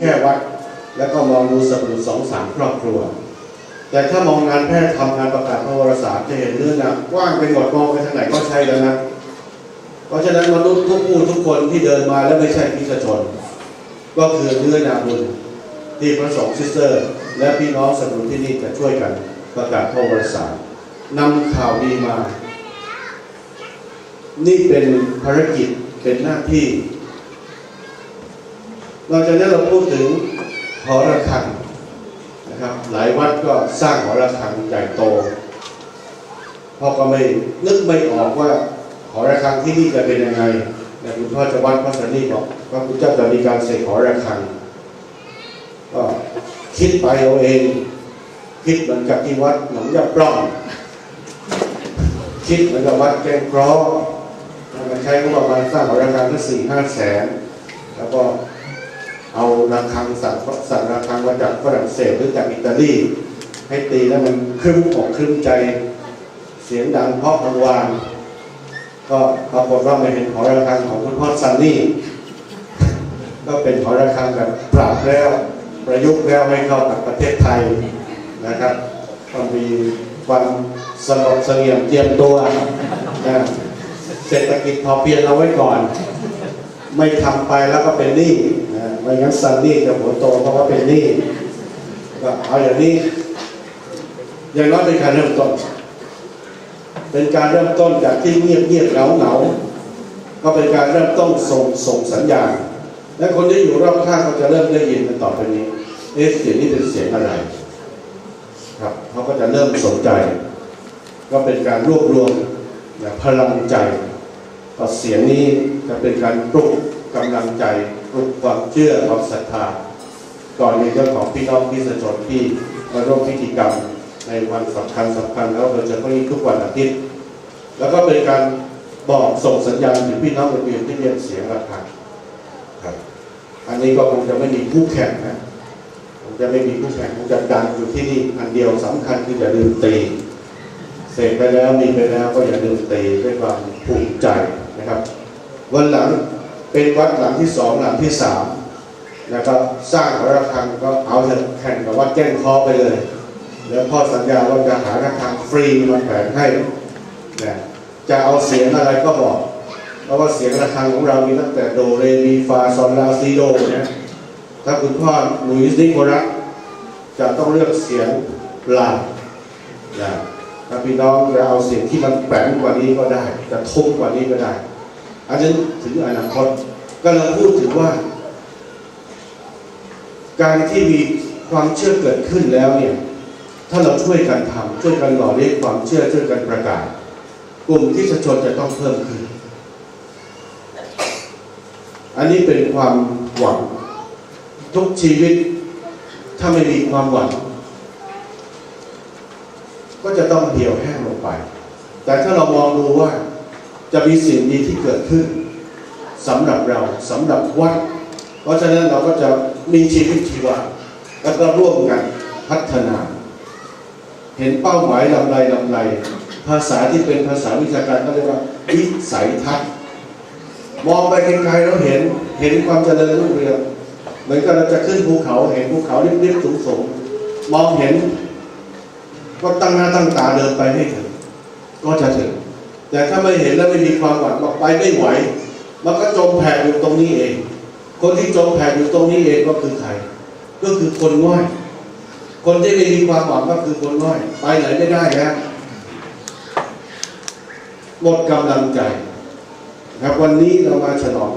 แค่วัดแล้วก็มองดูสมุดสองสามครอบครัว แต่ถ้ามองงานแพทย์ทำงานประกาศพระวรสารจะเห็นเรื่องนะกว้างไปหมดมองไปทางไหนก็ใช่แล้วนะเพราะฉะนั้นมนุษย์ทุกผู้ทุกคนที่เดินมาแล้วไม่ใช่พิชชน ก็คือเนื้อนาบุญที่พระสงฆ์ซิสเตอร์ และพี่น้องสมุนที่นี่จะช่วยกันประกาศพระวรสารนำข่าวดีมา นี่เป็นภารกิจเป็นหน้าที่ นอกจากนั้นเราพูดถึงหอระฆังนะครับ หลายวัดก็สร้างหอระฆังใหญ่โตพ่อก็ไม่นึกไม่ออกว่าหอระฆังที่นี่จะเป็นยังไงแต่คุณพ่อจะวัดพระสันนิบอกว่าคุณเจ้าจะมีการเสกหอระฆังก็คิดไปเอาเอง คิดเหมือนกับที่วัดหนองยาปล้อง คิดเหมือนกับวัดแกงคราะห์มันใช้งบประมาณสร้างหอระฆังทั้งสี่ห้าแสน แล้วก็ เอาระฆังสั่งสั่งระฆังมาจากฝรั่งเศสหรือจากอิตาลีให้ตีแล้วมันครึ้มอกครึ้มใจเสียงดังเพราะกังวานก็ปรากฏว่าไม่เห็นหอระฆังของคุณพ่อซันนี่ก็เป็นหอระฆังแบบปรับแล้วประยุกต์แล้วให้เข้ากับประเทศไทยนะครับต้องมีความสงบเสงี่ยมเตรียมตัวนะเศรษฐกิจพอเพียงเอาไว้ก่อน ไม่ทำไปแล้วก็เป็นหนี้นะไม่งั้นซันนี่จะหัวโตเพราะว่าเป็นหนี้ก็เอาอย่างนี้ อย่างน้อยเป็นการเริ่มต้น เป็นการเริ่มต้นจากที่เงียบเงียบเหงาเหงาก็เป็นการเริ่มต้นส่งส่งสัญญาณ และคนที่อยู่รอบข้างก็จะเริ่มได้ยินกันต่อไปนี้ เอ๊ะเสียงนี้เป็นเสียงอะไร ครับเขาก็จะเริ่มสนใจ ก็เป็นการรวบรวมพลังใจก็เสียงนี้ จะเป็นการปลุกกำลังใจปลุกความเชื่อความศรัทธาก่อนในเรื่องของพี่น้องพิสชนที่มาร่วมพิธีกรรมในวันสำคัญสำคัญแล้วโดยเฉพาะทุกวันอาทิตย์ แล้วก็เป็นการบอกส่งสัญญาณถึงพี่น้องอื่นๆที่เรียนเสียงระฆังครับ อันนี้ก็คงจะไม่มีคู่แข่งนะคงจะไม่มีคู่แข่งคงจะดังอยู่ที่นี่อันเดียวสำคัญคืออย่าลืมตีเสร็จไปแล้วมีไปแล้วก็อย่าลืมตีด้วยความภูมิใจนะครับ วันหลังเป็นวัดหลังที่สองหลังที่สามนะครับสร้างหอระฆังก็เอาแข่งกับวัดแก้งคอไปเลย แล้วพ่อสัญญาว่าจะหาระฆังฟรีมาแผนให้นะจะเอาเสียงอะไรก็บอก เพราะว่าเสียงระฆังของเรามีตั้งแต่โดเรมีฟาซอนลาซีโดเนี่ยถ้าคุณพ่อหลุยส์นิโคลัสจะต้องเลือกเสียงลานะถ้าพี่น้องจะเอาเสียงที่มันแปลงกว่านี้ก็ได้ จะทุ้มกว่านี้ก็ได้ อันนั้นถึงอนาคตก็เราพูดถึงว่า การที่มีความเชื่อเกิดขึ้นแล้วเนี่ย ถ้าเราช่วยกันทำช่วยกันหล่อเลี้ยงความเชื่อช่วยกันประกาศ กลุ่มที่ชนจะต้องเพิ่มขึ้น อันนี้เป็นความหวัง ทุกชีวิต ถ้าไม่มีความหวัง ก็จะต้องเหี่ยวแห้งลงไป แต่ถ้าเรามองดูว่า จะมีสิ่งดีที่เกิดขึ้นสำหรับเราสำหรับวัด เพราะฉะนั้นเราก็จะมีชีวิตชีวาแล้วก็ร่วมกันพัฒนา เห็นเป้าหมายลำไรลำไร ภาษาที่เป็นภาษาวิชาการก็เรียกว่าวิสัยทัศน์มองไปไกลๆแล้วเห็นเห็นความเจริญรุ่งเรืองเหมือนกับเราจะขึ้นภูเขาเห็นภูเขาเรียบๆสูงๆมองเห็นก็ตั้งหน้าตั้งตาเดินไปให้ถึงก็จะถึง แต่ถ้าไม่เห็นแล้วไม่มีความหวังบอกไปไม่ไหว มันก็จมแผ่อยู่ตรงนี้เอง คนที่จมแผ่อยู่ตรงนี้เองก็คือใคร ก็คือคนง่อย คนที่ไม่มีความหวังก็คือคนง่อย ไปไหนไม่ได้แล้วหมดกำลังใจครับวันนี้เรามาฉลอง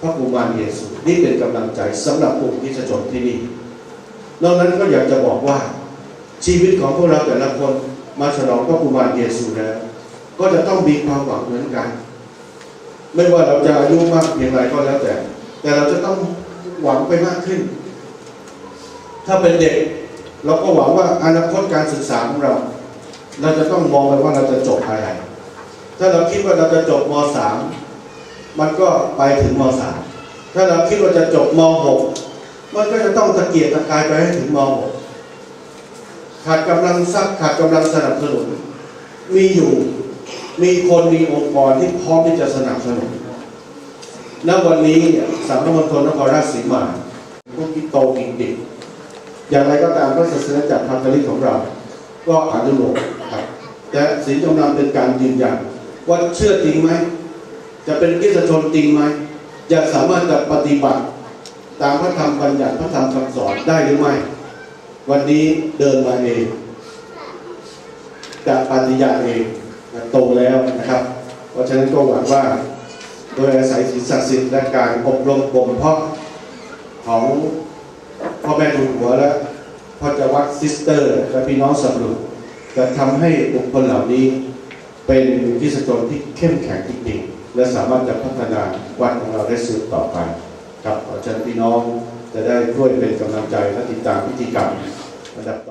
พระกุมารเยซูนี่เป็นกำลังใจสำหรับกลุ่มที่จะจบที่นี่นอกนั้นก็อยากจะบอกว่าชีวิตของพวกเราแต่ละคนมาฉลองพระกุมารเยซูแล้ว ก็จะต้องมีความหวังเหมือนกัน ไม่ว่าเราจะอายุมากเพียงไรก็แล้วแต่ แต่เราจะต้องหวังไปมากขึ้น ถ้าเป็นเด็ก เราก็หวังว่าอนาคตการศึกษาของเรา เราจะต้องมองไปว่าเราจะจบอะไร ถ้าเราคิดว่าเราจะจบม .3 มันก็ไปถึงม .3 ถ้าเราคิดว่าจะจบม .6 มันก็จะต้องตะเกียกตะกายไปให้ถึงม .6 ขาดกำลังทรัพย์ขาดกำลังสนับสนุนมีอยู่ มีคนมีองค์กรที่พร้อมที่จะสนับสนุนณวันนี้เนี่ยสังฆมณฑลนครราชสีมาพวกที่โตจริงๆอย่างไรก็ตามพระศาสนาจักรพันธลิกของเรา ก็อนุโลมครับแต่สีจงนำเป็นการยืนยันว่าเชื่อจริงไหม จะเป็นคริสตชนจริงไหมจะสามารถจะปฏิบัติ ตามพระธรรมบัญญัติพระธรรมคำสอนได้หรือไม่ วันนี้เดินมาเองจะปฏิญาณเอง โตแล้วนะครับ เพราะฉะนั้นก็หวังว่าโดยอาศัยศีลศักดิ์สิทธิ์และการอบรมบ่มเพาะของพ่อแม่ทุนหัวและพ่อจวักซิสเตอร์และพี่น้องสับรุจะทำให้บุคคลเหล่านี้เป็นคริสตชนที่เข้มแข็งจริงๆและสามารถจะพัฒนาวัดของเราได้สืบต่อไปครับขอเชิญพี่น้องจะได้ช่วยเป็นกำลังใจและติดตามพิธีกรรมระดับต่อ